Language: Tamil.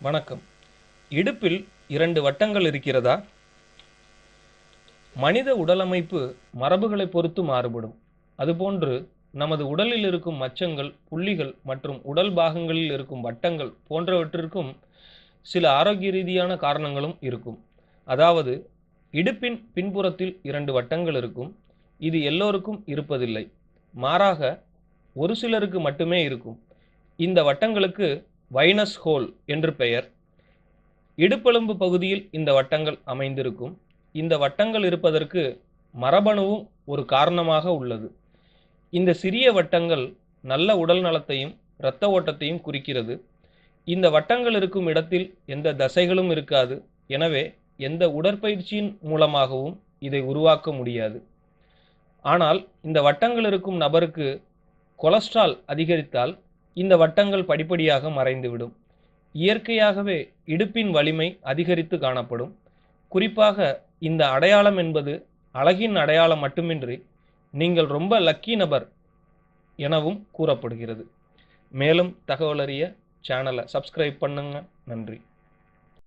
வணக்கம். இடுப்பில் இரண்டு வட்டங்கள் இருக்கிறதா? மனித உடலமைப்பு மரபுகளை பொறுத்து மாறுபடும். அதுபோன்று நமது உடலில் இருக்கும் மச்சங்கள் புள்ளிகள் மற்றும் உடல் பாகங்களில் இருக்கும் வட்டங்கள் போன்றவற்றிற்கும் சில ஆரோக்கிய ரீதியான காரணங்களும் இருக்கும். அதாவது இடுப்பின் பின்புறத்தில் இரண்டு வட்டங்கள் இருக்கும். இது எல்லோருக்கும் இருப்பதில்லை. மாறாக ஒரு சிலருக்கு மட்டுமே இருக்கும். இந்த வட்டங்களுக்கு வைனஸ் ஹோல் என்று பெயர். இடுப்பெலும்பு பகுதியில் இந்த வட்டங்கள் அமைந்திருக்கும். இந்த வட்டங்கள் இருப்பதற்கு மரபணுவும் ஒரு காரணமாக உள்ளது. இந்த சிறிய வட்டங்கள் நல்ல உடல் நலத்தையும் இரத்த ஓட்டத்தையும் குறிக்கிறது. இந்த வட்டங்கள் இருக்கும் இடத்தில் எந்த தசைகளும் இருக்காது. எனவே எந்த உடற்பயிற்சியின் மூலமாகவும் இதை உருவாக்க முடியாது. ஆனால் இந்த வட்டங்கள் இருக்கும் நபருக்கு கொலஸ்ட்ரால் அதிகரித்தால் இந்த வட்டங்கள் படிப்படியாக மறைந்துவிடும். இயற்கையாகவே இடுப்பின் வலிமை அதிகரித்து காணப்படும். குறிப்பாக இந்த அடையாளம் என்பது அழகின் அடையாளம் மட்டுமின்றி நீங்கள் ரொம்ப லக்கி நபர் எனவும் கூறப்படுகிறது. மேலும் தகவலறிய சேனலை சப்ஸ்கிரைப் பண்ணுங்க. நன்றி.